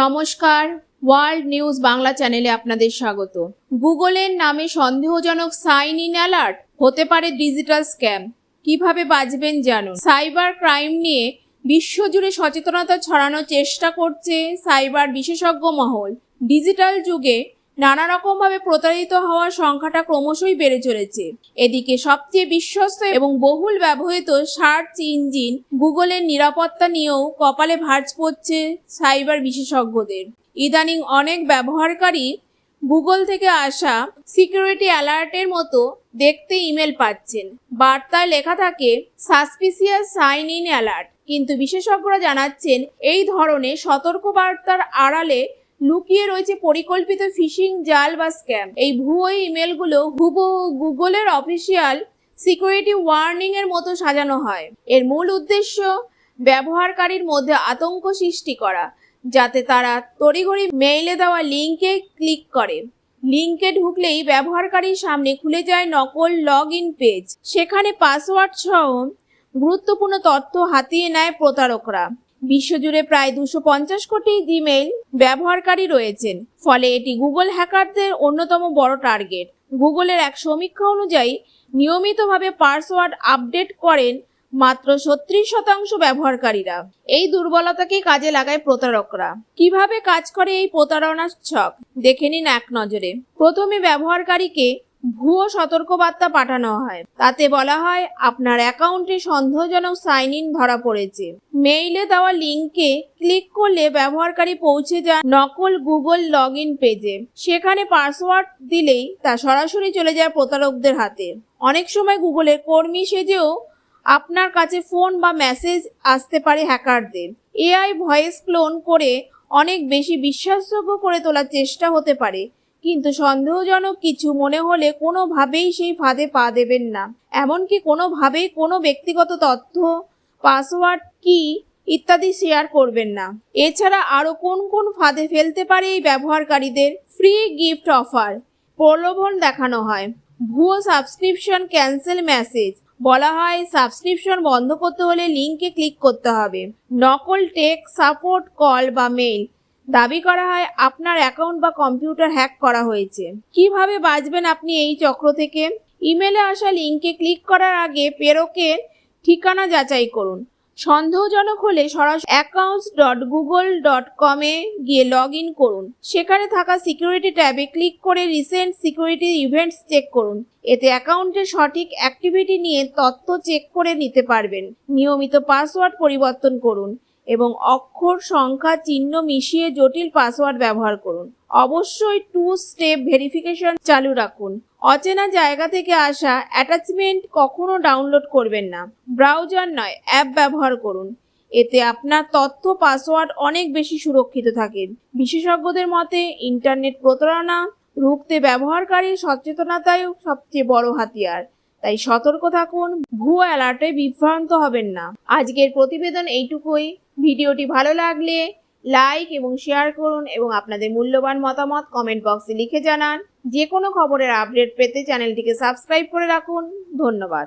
নমস্কার, world news Bangla চ্যানেলে আপনাদের স্বাগত। গুগলের নামে সন্দেহজনক সাইন ইন অ্যালার্ট হতে পারে ডিজিটাল স্ক্যাম। কীভাবে বাঁচবেন জানো সাইবার ক্রাইম নিয়ে বিশ্বজুড়ে সচেতনতা ছড়ানোর চেষ্টা করছে সাইবার বিশেষজ্ঞ মহল। ডিজিটাল যুগে নানা রকমভাবে প্রতারিত হওয়ার সংখ্যাটা ক্রমশই বেড়ে চলেছে। এদিকে সবচেয়ে বিশ্বস্ত এবং বহুল ব্যবহৃত সার্চ ইঞ্জিন গুগলের নিরাপত্তা নিয়েও কপালে ভাঁজ পড়ছে সাইবার বিশেষজ্ঞদের। ইদানিং অনেক ব্যবহারকারী গুগল থেকে আসা সিকিউরিটি অ্যালার্টের মতো দেখতে ইমেল পাচ্ছেন। বার্তায় লেখা থাকে, সাসপিসিয়াস সাইন ইন অ্যালার্ট। কিন্তু বিশেষজ্ঞরা জানাচ্ছেন, এই ধরনের সতর্কবার্তার আড়ালে লুকিয়ে রয়েছে পরিকল্পিত ফিশিং জাল বা স্ক্যাম এই ভুয়ো ইমেলগুলো হুবহু গুগলের অফিসিয়াল সিকিউরিটি ওয়ার্নিং এর মতো সাজানো হয়। এর মূল উদ্দেশ্য ব্যবহারকারীর মধ্যে আতঙ্ক সৃষ্টি করা, যাতে তারা তড়িঘড়ি মেইলে দেওয়া লিঙ্কে ক্লিক করে। লিঙ্কে ঢুকলেই ব্যবহারকারীর সামনে খুলে যায় নকল লগ ইন পেজ সেখানে পাসওয়ার্ড সহ গুরুত্বপূর্ণ তথ্য হাতিয়ে নেয় প্রতারকরা। বিশ্বজুড়ে প্রায় দুশো পঞ্চাশ কোটি জিমেইল ব্যবহারকারী রয়েছেন। ফলে এটি গুগল হ্যাকারদের অন্যতম বড় টার্গেট গুগলের এক সমীক্ষা অনুযায়ী, নিয়মিতভাবে পাসওয়ার্ড আপডেট করেন মাত্র ছত্রিশ শতাংশ ব্যবহারকারীরা। এই দুর্বলতাকে কাজে লাগায় প্রতারকরা। কীভাবে কাজ করে এই প্রতারণার ছক? দেখে নিন এক নজরে। প্রথমে ব্যবহারকারীকে ভুয়ো সতর্কবার্তা পাঠানো হয়। তাতে বলা হয়, আপনার অ্যাকাউন্টে সন্দেহজনক সাইন ইন ধরা পড়েছে। মেইলে দেওয়া লিঙ্কে ক্লিক করলে ব্যবহারকারী পৌঁছে যান নকল গুগল লগ ইন পেজে। সেখানে পাসওয়ার্ড দিলেই তা সরাসরি চলে যায় প্রতারকদের হাতে। অনেক সময় গুগলের কর্মী সেজেও আপনার কাছে ফোন বা মেসেজ আসতে পারে হ্যাকারদের। এআই ভয়েস ক্লোন করে অনেক বেশি বিশ্বাসযোগ্য করে তোলার চেষ্টা হতে পারে। কিন্তু সন্দেহজনক কিছু মনে হলে কোনোভাবেই সেই ফাঁদে পা দেবেন না। এমনকি কোনোভাবেই কোনো ব্যক্তিগত তথ্য, পাসওয়ার্ড কি ইত্যাদি শেয়ার করবেন না। এছাড়া আরও কোন কোন ফাঁদে ফেলতে পারে এই ব্যবহারকারীদের ফ্রি গিফট অফার প্রলোভন দেখানো হয়। ভুয়ো সাবস্ক্রিপশন ক্যান্সেল মেসেজ বলা হয়। সাবস্ক্রিপশন বন্ধ করতে হলে লিঙ্কে ক্লিক করতে হবে। নকল টেক সাপোর্ট কল বা মেইল দাবি করা হয়, আপনার অ্যাকাউন্ট বা কম্পিউটার হ্যাক করা হয়েছে। কীভাবে বাঁচবেন আপনি এই চক্র থেকে? ইমেলে আসা লিঙ্কে ক্লিক করার আগে প্রেরকের ঠিকানা যাচাই করুন। সন্দেহজনক হলে সরাসরি অ্যাকাউন্টস ডট গুগল ডট কমে গিয়ে লগ ইন করুন। সেখানে থাকা সিকিউরিটি ট্যাবে ক্লিক করে রিসেন্ট সিকিউরিটি ইভেন্টস চেক করুন। এতে অ্যাকাউন্টের সঠিক অ্যাক্টিভিটি নিয়ে তথ্য চেক করে নিতে পারবেন। নিয়মিত পাসওয়ার্ড পরিবর্তন করুন। এবং অক্ষর সংখ্যা চিহ্ন মিশিয়ে জটিল পাসওয়ার্ড ব্যবহার করুন। অবশ্যই টু স্টেপ ভেরিফিকেশন চালু রাখুন। অচেনা জায়গা থেকে আসা অ্যাটাচমেন্ট কখনো ডাউনলোড করবেন না। ব্রাউজার নয় অ্যাপ ব্যবহার করুন। এতে আপনার তথ্য পাসওয়ার্ড অনেক বেশি সুরক্ষিত থাকে। বিশেষজ্ঞদের মতে ইন্টারনেট প্রতারণা রুখতে ব্যবহারকারীর সচেতনতাই সবচেয়ে বড় হাতিয়ার। তাই সতর্ক থাকুন, ভুয়ো অ্যালার্টে বিভ্রান্ত হবেন না। আজকের প্রতিবেদন এইটুকুই। ভিডিওটি ভালো লাগলে লাইক এবং শেয়ার করুন এবং আপনাদের মূল্যবান মতামত কমেন্ট বক্সে লিখে জানান। যে কোনো খবরের আপডেট পেতে চ্যানেলটিকে সাবস্ক্রাইব করে রাখুন। ধন্যবাদ।